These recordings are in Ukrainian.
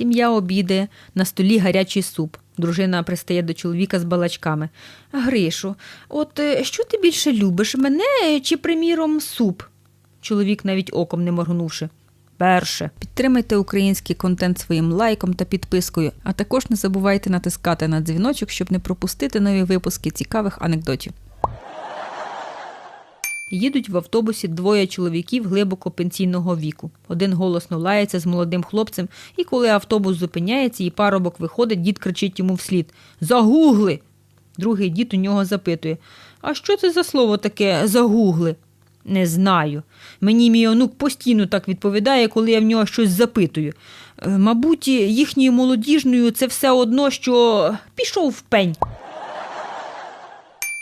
Сім'я обідає, на столі гарячий суп. Дружина пристає до чоловіка з балачками. Гришу, от е, що ти більше любиш, мене чи, приміром, суп? Чоловік навіть оком не моргнувши. Перше. Підтримайте український контент своїм лайком та підпискою, а також не забувайте натискати на дзвіночок, щоб не пропустити нові випуски цікавих анекдотів. Їдуть в автобусі двоє чоловіків глибоко пенсійного віку. Один голосно лається з молодим хлопцем, і коли автобус зупиняється і парубок виходить, дід кричить йому вслід Загугли. Другий дід у нього запитує А що це за слово таке загугли? Не знаю. Мені мій онук постійно так відповідає, коли я в нього щось запитую. Е, Мабуть, їхньою молодіжною це все одно, що пішов в пень.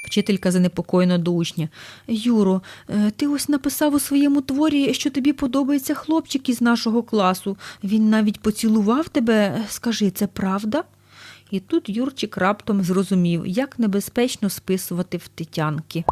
Вчителька занепокоєно до учня. Юро, е, ти ось написав у своєму творі, що тобі подобається хлопчик із нашого класу. Він навіть поцілував тебе. Скажи, це правда? І тут Юрчик раптом зрозумів, як небезпечно списувати в тетянки.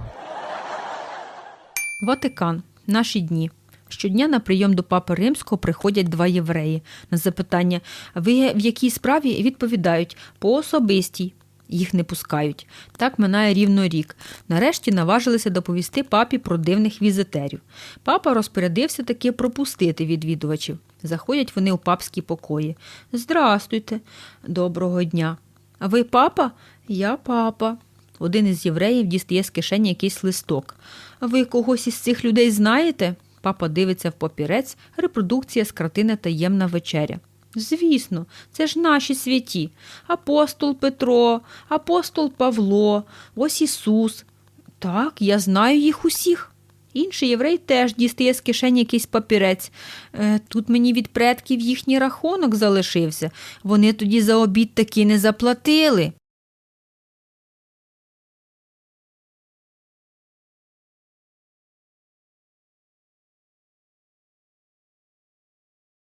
Ватикан. Наші дні. Щодня на прийом до папи римського приходять два євреї. На запитання ви в якій справі відповідають по особистій. Їх не пускають. Так минає рівно рік. Нарешті наважилися доповісти папі про дивних візитерів. Папа розпорядився таки пропустити відвідувачів. Заходять вони у папські покої. Здрастуйте, доброго дня. А ви папа? Я папа. Один із євреїв дістає з кишені якийсь листок. А ви когось із цих людей знаєте? Папа дивиться в папірець, репродукція з картини Таємна вечеря. Звісно, це ж наші святі. Апостол Петро, апостол Павло, ось Ісус. Так, я знаю їх усіх. Інший єврей теж дістає з кишені якийсь папірець. Е, тут мені від предків їхній рахунок залишився. Вони тоді за обід таки не заплатили.